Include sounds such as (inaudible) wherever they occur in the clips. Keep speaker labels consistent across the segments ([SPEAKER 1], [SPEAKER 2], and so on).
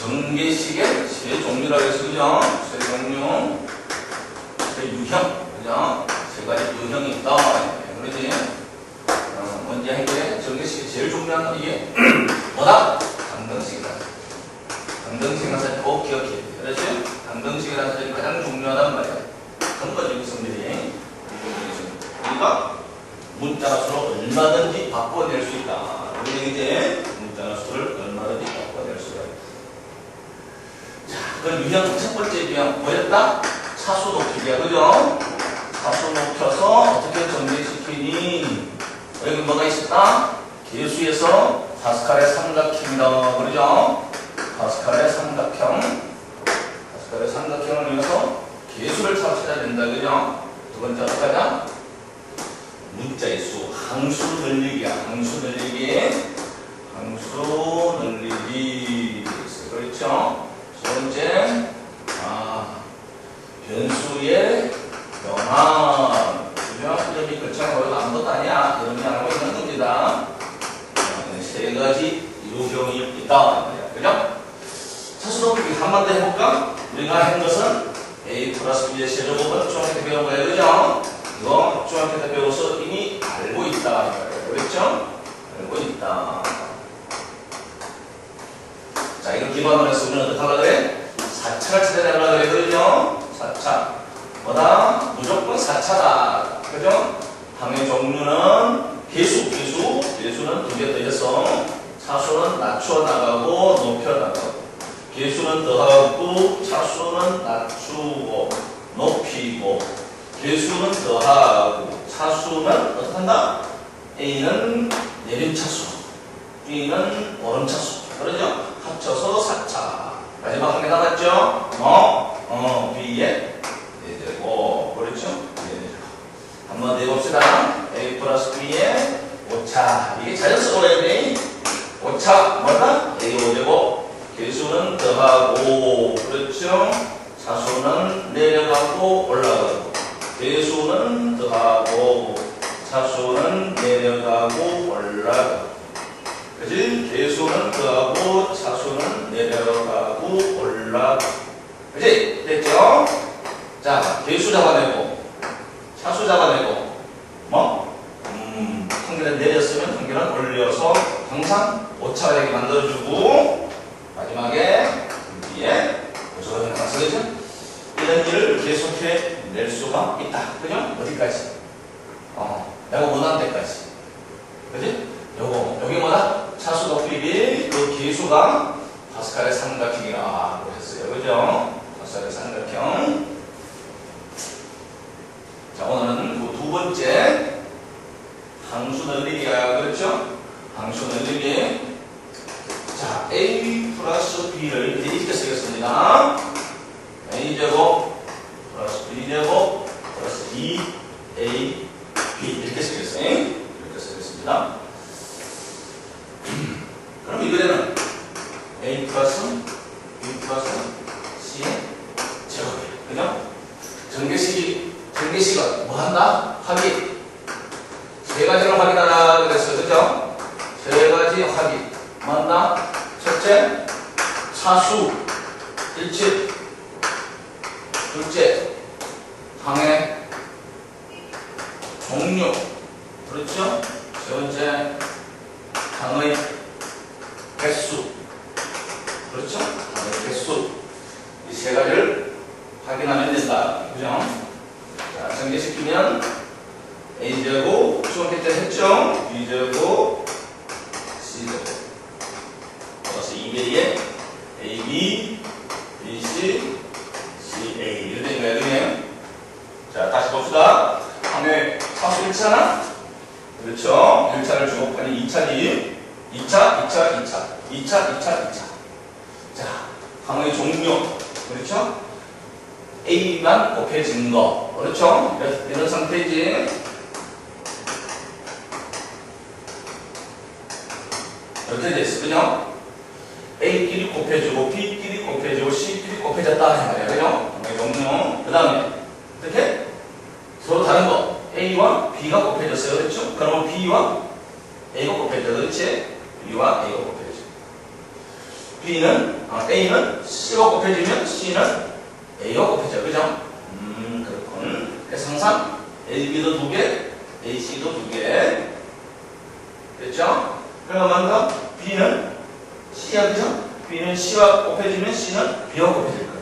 [SPEAKER 1] 전개식의 세 종류라고 해서 그죠? 세 종류, 세 유형, 그죠? 세 가지 유형이 있다. 그러지? 어, 먼저 해결해. 전개식의 제일 중요한 건 이게 (clears throat) 뭐다? 강등식이다. 강등식이라는 사실 꼭 기억해. 그렇지? 강등식이라는 사실이 가장 중요하단 말이야. 근거적인 성질이. 그러니까 문자나 수를 얼마든지 바꿔낼 수 있다. 우리 이제 문자나 수를 얼마든지 바꿔낼 수가 있다. 자, 그 유형 첫 번째 유형 뭐였다? 차수 높이기야, 그죠? 차수 높여서 어떻게 전개시키니? 여기 뭐가 있었다? 계수에서 파스칼의 삼각형이다, 그러죠? 파스칼의 삼각형, 파스칼의 삼각형을 위해서 계수를 찾아야 된다, 그죠? 두 번째 어떻게 하냐? 문자의 수, 항수 늘리기야, 항수 늘리기, 항수 늘리기, 그렇죠? 두 번째, 아, 변수의 변화. 그죠? 이름이 그렇잖아요. 아무것도 아니야. 이름이 안 하고 있는 겁니다. 네, 세 가지 유형이 있다. 그죠? 높이기 한번 더 해볼까? 우리가 한 것은 A 플러스 B의 세제곱은 중학교 때 배운 거예요. 그죠? 이거 중학교 때 배워서 이미 알고 있다. 그랬죠? 알고 있다. 자, 이걸 기반으로 해서 우리는 어떻게 하려고 그래? 4차를 찾아내려고 그랬거든요. 4차. 뭐다? 무조건 4차다. 그죠? 항의 종류는 개수, 개수, 개수는 두개 더해서 차수는 낮춰 나가고 높여 나가고 개수는 더하고 차수는 낮추고 높이고 개수는 더하고 차수는 어떻게 한다? A는 내림차수, B는 오름차수. 그러죠? 합쳐서 4차. 마지막 한개 남았죠? 어? 어, B에 내되고 그렇죠? 네. 한번 내봅시다. A 플러스 B에 5차. 이게 자연스러워 해야 돼. 5차 뭐다? A 5제곱. 개수는 더하고 그렇죠? 차수는 내려가고 올라가고 개수는 더하고 차수는 내려가고 올라가고 그지? 개수는 더하고 차수는 내려가고 올라가고 그지? 됐죠? 자, 개수 잡아내고 차수 잡아내고 뭐? 음, 한 개는 내렸으면 한 개는 올려서 항상 오차되게 만들어주고 마지막에 뒤에 하나 쓰죠? 이런 일을 계속해 낼 수가 있다. 그죠? 어디까지? 어, 내가 원하는 데까지. 그지? 요거, 여기 뭐다? 차수 높이비, 그 계수가 파스칼의 삼각형이라고 했어요. 그죠? 파스칼의 삼각형. 자, 오늘은 그 두 번째 항수 늘리기야. 그렇죠? 항수 늘리기. 자, A 플러스 B를 이제 이렇게 쓰겠습니다. A제곱 플러스 B제곱 플러스 2A B 이렇게 쓰겠어요. 이렇게 쓰겠습니다. 그럼 이번에는 A 플러스 B 플러스 C의 제곱이에요. 그죠? 전개식이, 전개식은 뭐 한다? 합의. 세 가지로 확인하라 그랬어요. 그죠? 세 가지 합의. 맞나? 첫째, 차수, 일치. 둘째, 항의 종류. 그렇죠? 세 번째, 항의 개수. 그렇죠? 항의 개수. 이 세 가지를 확인하면 된다. 그죠? 자, 전개시키면 A제곱, 중학교 때 했죠? B제곱, C제곱. 플러스 2배의 AB, BC, CA. 이렇게 된 거예요, 그냥. 자, 다시 봅시다. 항의 차수 1차나? 그렇죠. 1차를 주고 아니 2차니 2차, 2차, 2차. 2차, 2차, 2차. 자, 항의 종류. 그렇죠? A만 곱해진 거. 그렇죠? 이런, 이런 상태지. 이렇게. 그죠? A끼리 곱해주고 B끼리 곱해주고 C끼리 곱해졌다 이 말이야. 그죠? 종류. 그 다음에 이렇게 서로 다른 거 A와 B가 곱해졌어요. 그렇죠? 그러면 B와 A가 곱해져. 그렇지? B와 A가 곱해져. B는 아, A는 C와 곱해지면 C는 A와 곱해져 그죠? 음 그렇군 그래서 항상 AB도 두 개, AC도 두 개. 그럼 한번 더 B는 C야 그죠? B는 C와 곱해지면 C는 B와 곱해질 거예요.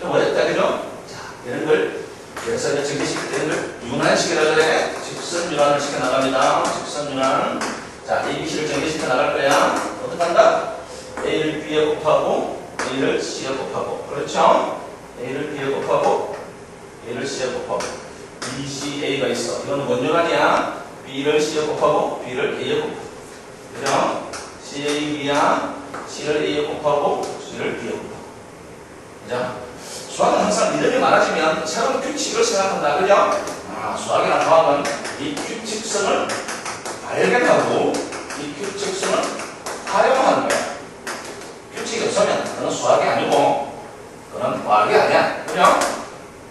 [SPEAKER 1] 좀 어렵다 그죠? 자 이런 걸 그래서 이제 정리시킬 때 이런 걸 윤환식이라 그래. 직선 윤환을 시켜 나갑니다. 직선 윤환. 자 ABC를 정리시켜 나갈 거야. 어떻게 한다? A를 B에 곱하고 A를 C에 곱하고 그렇죠? A를 B에 곱하고 A를 C에 곱하고 B, C, A가 있어. 이건 원전환이야. B를 C에 곱하고 B를 A에 곱하고. 그죠? C, A, B야. C를 A에 곱하고 C를 B에 곱하고. 그죠? 수학은 항상 이름이 많아지면 새로운 규칙을 생각한다. 그죠? 아, 수학이나 과학은 이 규칙성을 발견하고 이 규칙성을 활용하는 거야. 규칙이 없으면 그건 수학이 아니고 그건 과학이 아니야. 그죠?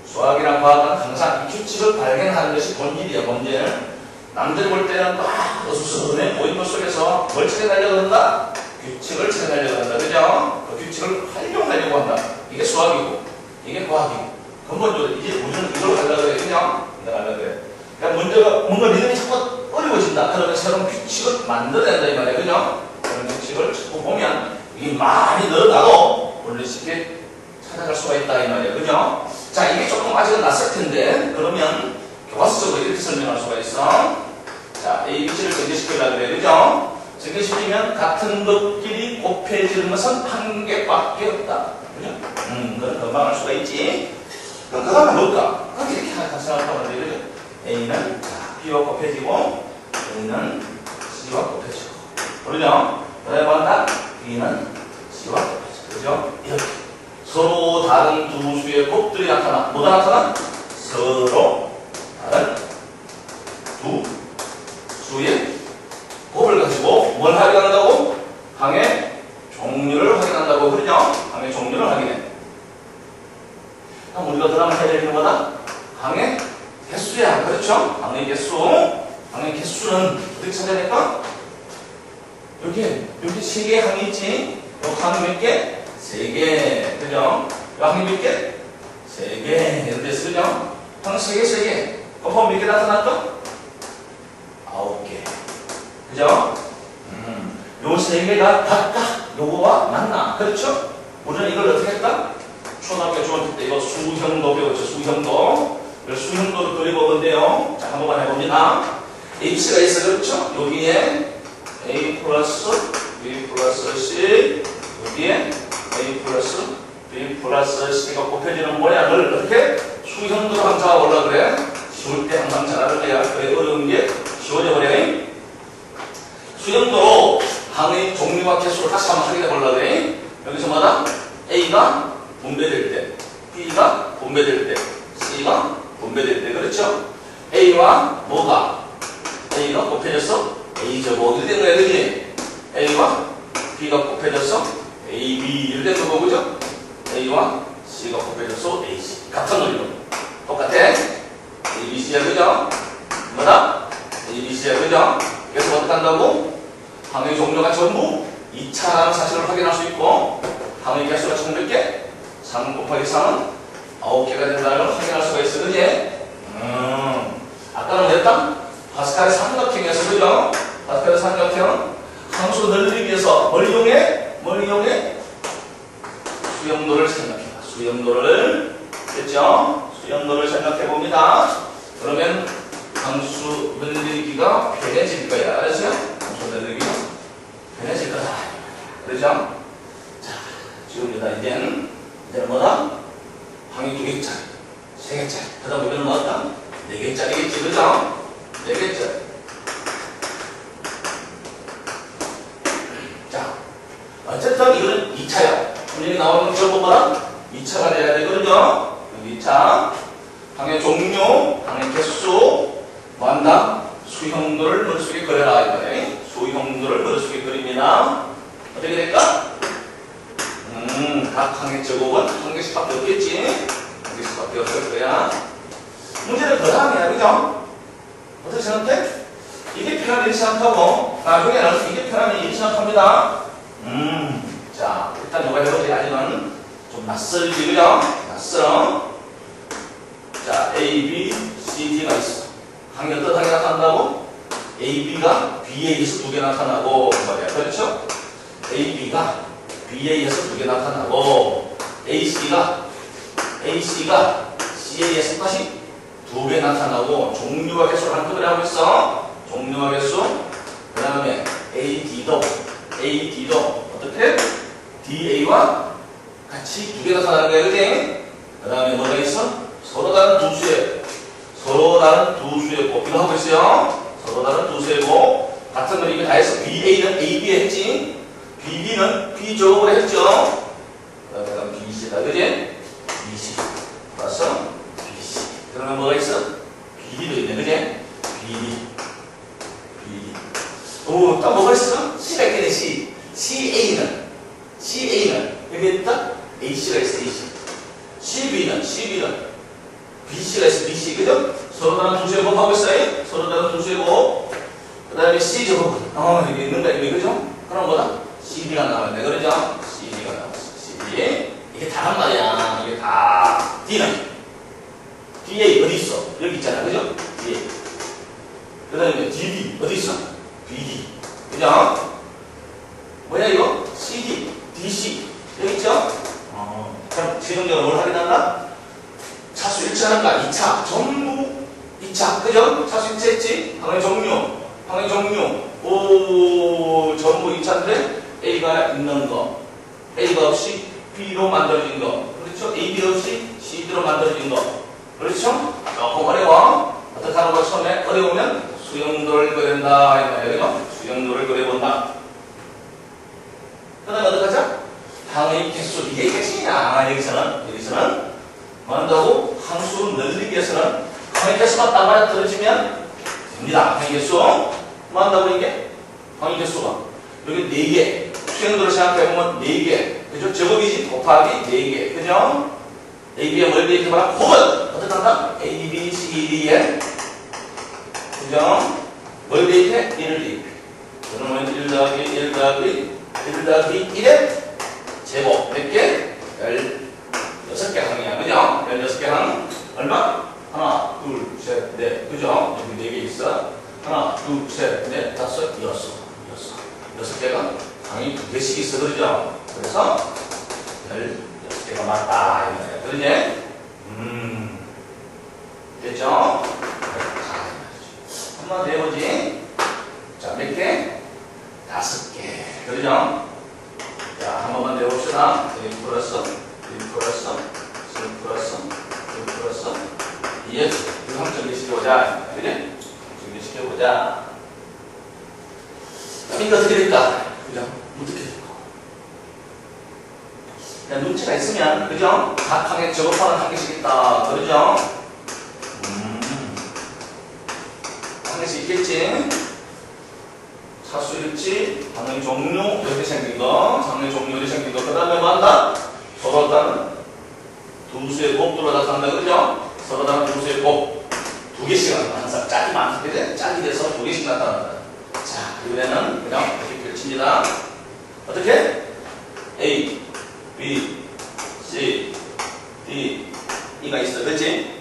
[SPEAKER 1] 수학이랑 과학은 항상 이 규칙을 발견하는 것이 본질이야, 본질. 남들이 볼 때는 막 어수선해 보이는 것 속에서 뭘 찾아내려고 한다? 규칙을 찾아내려고 한다. 그죠? 그 규칙을 활용하려고 한다. 이게 수학이고, 이게 과학이고. 근본적으로 이제 우리는 이걸 하려고 그래. 그죠? 이걸 하려고 그래. 그러니까 문제가, 뭔가 리듬이 자꾸 어려워진다. 그러면 새로운 규칙을 만들어야 된다. 이 말이야. 그죠? 그런 규칙을 자꾸 보면 이게 많이 늘어나도 원래 쉽게 찾아갈 수가 있다. 이 말이야. 그죠? 자, 이게 조금 아직은 낯설 텐데, 그러면 교과서적으로 이렇게 설명할 수가 있어. 자, A, B, C를 전개시키려고 그래. 그죠? 전개시키면 같은 것끼리 곱해지는 것은 한 개밖에 없다. 그죠? 음, 그건 금방 알 수가 있지. 그럼 그 다음에 뭘까? 그럼 이렇게 생각하면 돼. 그죠? A는 자, B와 곱해지고, A는 C와 곱해지고. 그러죠? 그 다음에 뭐한다? B는 C와 곱해지고. 그죠? 이렇게. 서로 다른 두 수의 곱들이 나타나. 뭐가 나타나? 서로 다른 두 수의 곱을 가지고 뭘 확인한다고? 항의 종류를 확인한다고 그러죠? 항의 종류를 확인해. 그럼 우리가 그다음 해야 되는 거다? 항의 개수야. 그렇죠? 항의 개수. 항의 개수는 어떻게 찾아야 될까? 여기, 여기 세 개의 항이 있지? 여기 항이 몇 개? 세 개. 그죠? 여기 항이 몇 개? 세 개. 이렇게 돼서 그죠? 항 세 개, 세 개. 곱하면 몇 개 나타날까? 아홉 개. 그죠? 음, 요 세 개가 각각 요거와 맞나? 그렇죠? 우리는 이걸 어떻게 했다? 초등학교 중학교 때 이거 수형도 배웠죠, 수형도를 그려보건데요. 자, 한 번만 해봅니다. H가 있어, 그렇죠? 여기에 A 플러스 B 플러스 C, 여기에 A 플러스 B 플러스 C가 곱해지는 모양을 어떻게? 수형도로 항상 잡아보려 그래. 쉬울 때 항상 잘하는 거야. 왜 어려운 게 쉬워져 버려. 수렴도로 항의 종류와 개수를 다시 한번 확인해 보려고 해. 여기서 뭐다? A가 분배될 때, B가 분배될 때, C가 분배될 때, 그렇죠? A와 뭐가? A가 곱해져서 A 제곱 이렇게 된 거야, 그지? A와 B가 곱해져서 AB 이렇게 된 거고, 그죠? A와 C가 곱해져서 AC. 같은 논리로. 똑같아. ABC야, 그죠? 뭐다? ABC야, 그죠? 그래서 어떻게 한다고? 항의 종류가 전부 2차라는 사실을 확인할 수 있고 항의 개수가 총 몇 개? 3 곱하기 3은 9개가 된다는 걸 확인할 수가 있어 그지? 음, 아까는 냈다? 파스칼의 삼각형에서 그죠? 파스칼의 삼각형 함수 늘리기 위해서 뭘 이용해? 뭘 이용해? 수렴도를 생각해봐 수렴도를 됐죠? 수렴도를 생각해 봅니다 그러면 함수 늘리기가 편해질 거야 알았어요? 함수 늘리기가 편해질 거다 그러죠? 자 지금 여기다 이제는 이제는 뭐다? 항이 두 개짜리 세 개짜리 그 다음 우리는 뭐다? 네 개짜리겠지 그죠? 네 개짜리 자 어쨌든 이거는 2차야 분명히 나오는 뭐다? 2차가 돼야 되거든요 여기 2차 항의 종류, 항의 개수, 뭐한다? 수형도를 머릿속에 그려라 이거네. 수형도를 머릿속에 그립니다. 어떻게 될까? 음, 각 항의 제곱은 한 개씩 밖에 없겠지? 한 개씩밖에 없을 거야. 문제는 그 다음이야, 그죠? 어떻게 생각해? 생각하고, 나중에는 이게 편하게 생각합니다. 음, 자, 일단 누가 해보지? 아직은 좀 낯설지, 그죠? 낯설어. 자, A, B, C, D가 있어. 항이 어떻게 나타난다고? A, B가 BA에서 두 개 나타나고, 그 말이야. 그렇죠? A, B가 BA에서 두 개 나타나고, A, C가, A, C가 CA에서 다시 두 개 나타나고, 종류와 개수를 한꺼번에 하고 있어. 개수. 그 다음에 A, D도, A, D도 어떻게? DA와 같이 두개 나타나는 거야, 그지? 그 다음에 뭐가 있어? 서로 다른 두 수의, 서로 다른 두 수의 곱비를 하고 있어요. 서로 다른 두 수의 곱. 같은 걸 이게 다 해서 BA는 AB에 했지. BB는 B쪽으로 했죠. 그 다음에 BC다, 그지? BC. 봤어? BC. 그러면 뭐가 있어? BD도 있네, 그지? BD. 오, 또 뭐가 있어? C가 있겠네, C. CA는, CA는, 여기 있다? AC가 있어, AC. CB는, CB는, BC가 있어, BC. 그죠? 서로 다른 두수의 곱 하고 있어요. 서로 다른 두수의 곱. 그 다음에 C 제곱. 어, 이게 있는가, 이게, 그죠? 그럼 뭐다? CD가 나왔네, 그러죠? CD가 나왔어, CD. 이게 다란 말이야. 이게 다. D는, DA 어디 있어? 여기 있잖아, 그죠? DA. 그 다음에 DB 어디 있어? BD. 그죠? 뭐야 이거? CD, DC 여기 있죠? 어. 그럼 최종적으로 뭘 된다? 차수 일치하는가? 2차 전부 2차 그죠? 차수 일치했지? 방의 종류 방의 종류 오 전부 2차인데 A가 있는 거 A가 없이 B로 만들어진 거 그렇죠? A, B 없이 C로 만들어진 거 그렇죠? 조금 어려워 어떻게 하는 거 처음에 어려우면 수영도를 그린다. 이 말이에요 수영도를 그려본다. 그 다음에 가자? 항의 개수. 이게 개수냐? 여기서는 여기서는 뭐 한다고 항수 늘리기 위해서는 항의 개수가 딱 맞아 떨어지면 됩니다. 항의 개수. 뭐 한다고 이게? 항의 개수가. 여기 4개. 수행도를 생각해보면 4개. 그죠? 제곱이지? 곱하기 4개. 그죠? AB의 뭘 대입해봐라? 곱은 어떻게 한다? A, B, C, D에 그죠? 뭘 대입해? 1을 대입해 그러면 1 더하기 1 더하기 1 더하기 1의 제곱 몇 개? 16개 항이야. 그죠? 16개 항. 얼마? 하나, 둘, 셋, 넷. 그죠? 여기 4개 있어. 하나, 둘, 셋, 넷, 다섯, 여섯. 여섯. 여섯 개가 항이 두 개씩 있어. 그죠? 그래서 16개가 맞다. 그러지? 음. 됐죠? 더 해보지. 자, 몇 개? 다섯 개. 그러죠? 자, 한 번만 내봅시다. 1 플러스, 1 플러스, 7 플러스, 2 플러스, 2의 이거 한번 정리시켜보자. 그래? 정리시켜보자. 이거 어떻게 될까? 그죠? 어떻게 될까? 야, 눈치가 있으면, 그죠? 각 항에 저것하는 한 개씩 있다. 그러죠? 음. 한 개씩 있겠지? 차수 일치, 방의 종류 이렇게 생긴 거, 장의 종류 이렇게 생긴 거. 그 다음에 뭐 한다? 서로 다른 두 수의 곱도로 나타난다. 그죠? 서로 다른 두 수의 곱. 두 개씩 나타나. 항상 짝이 많게 돼. 짝이 돼서 두 개씩 나타난다. 자, 이번에는 그냥 이렇게 펼칩니다. 어떻게? A, B, C, D, E가 있어. 그렇지?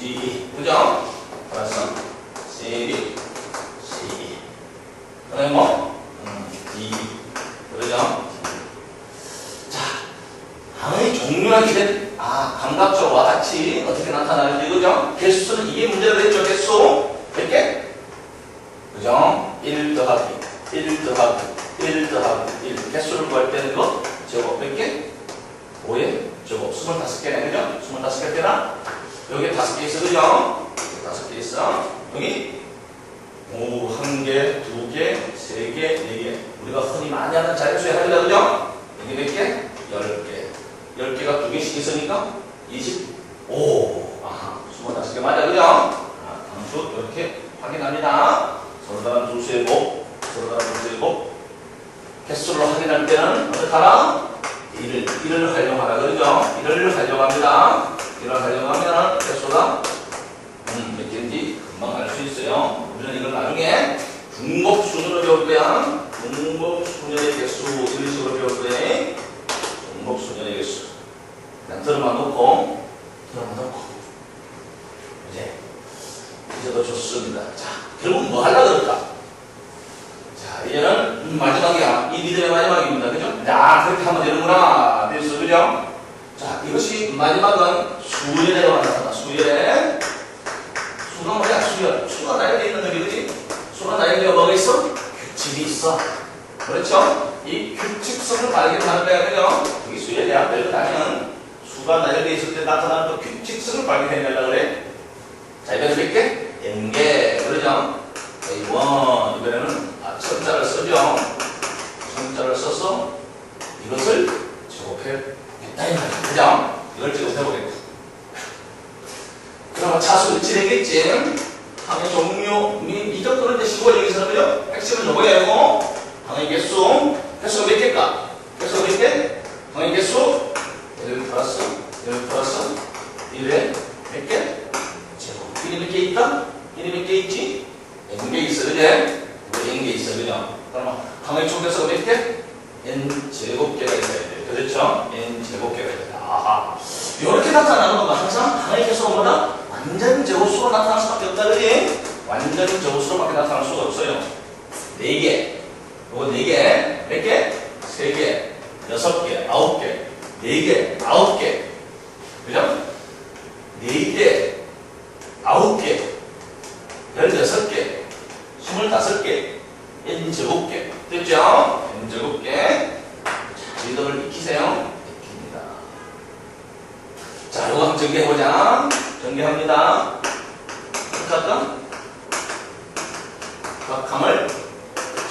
[SPEAKER 1] She 25. 아하, 25개 맞아, 그죠? 아, 함수 이렇게 확인합니다. 서로 다른 두 수의 곱, 서로 다른 두 수의 곱. 개수로 확인할 때는 어떻게 하라? 이를, 이를 활용하라, 그죠? 이를 활용합니다. 이를 활용하면 개수가 음, 몇 개인지 금방 알 수 있어요. 우리는 이걸 나중에 중복 순으로 배울 거야. 중복 수녀의 개수 이런 식으로 배울 거야. 중복 수녀의 개수. 그냥 들어만 놓고 들어만 놓고 이제 이제 더 좋습니다. 자, 결국 뭐 하려 그럴까? 자, 이제는 마지막이야. 이 리듬의 마지막입니다. 그죠? 자, 그렇게 하면 되는구나. 됐어, 그죠? 자, 이것이 마지막은 수열에 나타나. 수열에. 수가 뭐야? 수열. 수가 나열되어 있는 그지? 수가 나열되어 뭐가 있어? 규칙이 있어. 그렇죠? 이 규칙성을 발견하는 거야, 그죠? 그게 수열이야. 별거 아니면 수가 나열되어 있을 때 나타나는 그 규칙성을 발견해내려고 그래. 자, 이번에 몇 개? 개. 그러죠? A1. 이번에는 아, 천자를 쓰죠. 천자를 써서 이것을 제곱해야겠다, 이 말이야. 그죠? 이걸 제곱해보겠다. 그러면 차수 일치 되겠지? 항의 종류, 이, 이 정도는 이제 시골적에서는 그죠? 핵심은 요거야, 이거. 항의 개수. 개수가 몇 개일까? 개수가 몇 개? 항의 개수. 1 플러스, 1 플러스, 1에 몇 개? 제곱. 1이 몇 개 있다? 1이 몇 개 있지? 그지? 이거 n개 있어, 그죠? 그러면 항의 총 개수가 몇 개? n 제곱개가 있어야 돼. 그렇죠? n 제곱개가 있어야 돼. 아하. 이렇게 나타나는 것만 항상 항의 개수가 뭐다? 완전 제곱수로 나타날 수밖에 없다, 그지? 완전 제곱수로밖에 나타날 수가 없어요. 4개. 요거 4개. 몇 개? 3개. 6개. 9개. 4개. 9개. 그죠? 4개. 9개. 16개. 25개. n 제곱개. 됐죠? n 제곱개. 자, 리듬을 익히세요. 익힙니다. 자, 요거 한번 정리해보자. 정리합니다. 어떻게 할까? 각함을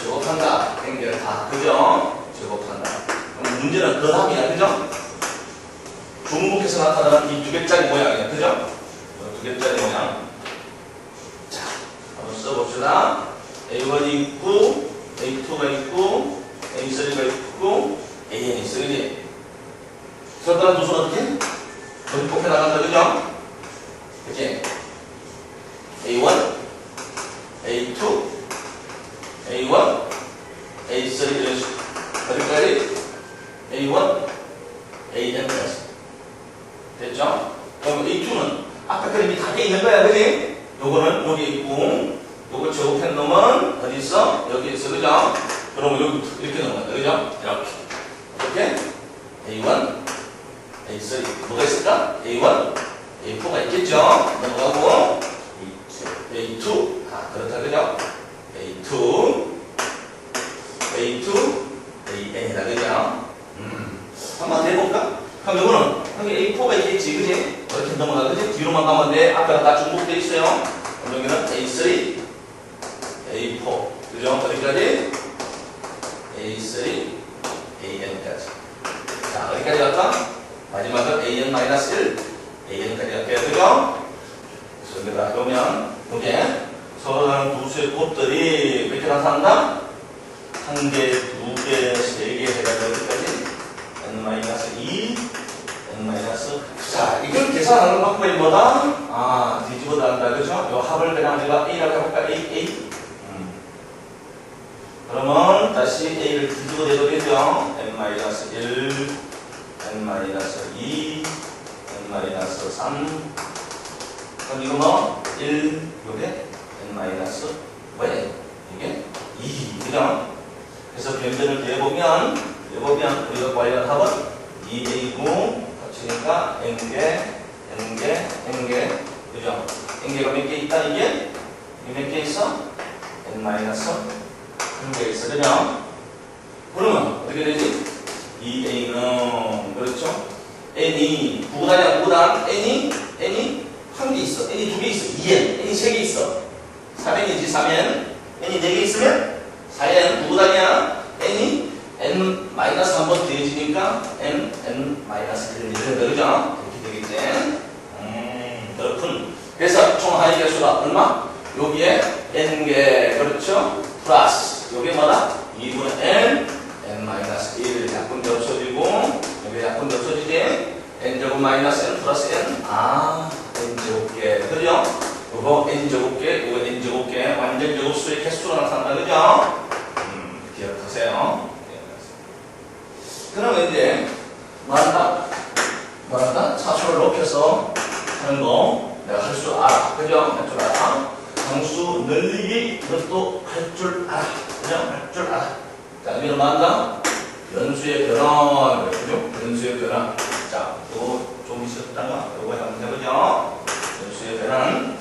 [SPEAKER 1] 제곱한다. 연결 다. 그죠? 제곱한다. 그럼 문제는 그 답이야. 그죠? 중복해서 나타나는 이 두 개짜리 모양이야. 그죠? 이두 개짜리 모양. Господи, A3 뭐가 있을까? A1, A4가 있겠죠? 넘어가고 A2, A2 아 그렇다 그죠? A2 A2 AN이다 그죠? 음 한번 해볼까? 그럼 이거는 여기 A4가 있겠지 그지? 이렇게 넘어가 그지? 뒤로만 가면 돼 앞에가 다 중복돼 있어요 그럼 여기는 A3 A4 그죠? 어디까지? A3 AN까지 자 어디까지 갈까? 마지막은 AN-1 AN까지 할게요. 그죠? 여기다 보면, 이게 서로 다른 두 수의 곱들이 몇 개 나타난다? 한 개, 두 개, 세 개 해가지고 여기까지 n-2, n-. 자, 이걸 계산하는 방법이 뭐다? 아, 뒤집어 나간다. 그죠? 요 합을 그냥 내가 A라고 해볼까? A, A. 음. 그러면 다시 A를 뒤집어 내도 되죠? n-1, n-2, n-3 그럼 이거 뭐? 1 요게 n 마이너스 왜? 이게 2 그죠? 그래서 변변을 대보면 대보면 우리가 구하려는 합은 2a고 합치니까 n개 n개 n개 그죠? n개가 몇 개 있다 이게? 몇 개 있어? n 마이너스 한개 있어 그죠? 그러면 어떻게 되지? 2a는 그렇죠? n이 구단이야 구단 n이 n이 한 개 있어 n이 두 개 있어 2n n이 세 개 있어 3n이지 3n n이 네 개 있으면 4n 구단이야 n이 n 마이너스 한 번 더해지니까 n n 마이너스 1 이렇게 그죠? 이렇게 되겠지 n. 음, 그렇군. 그래서 총 합의 개수가 얼마? 여기에 n개, 그렇죠? 플러스, 여기 뭐다? 2분의 n, n 마이너스 1 약분대 없어지고, 여기 약분대 없어지지? N제곱 마이너스 n 플러스 n. 아, n제곱계. 그죠? 이거 n제곱계, 이거 n제곱계. 완전 제곱수의 개수로 나타난다. 그죠? 음, 기억하세요. 그러면 이제, 뭐한다? 뭐한다? 차수를 높여서 하는 거 내가 할 줄 알아. 그죠? 할 줄 알아. 정수 늘리기 이것도 할 줄 알아. 그죠? 할 줄 알아. 자, 여기는 뭐한다? 연수의 변화. 그죠? 연수의 변화. 자, 이거 좀 있었다가 이거 한번 해보죠. 연수의 변화는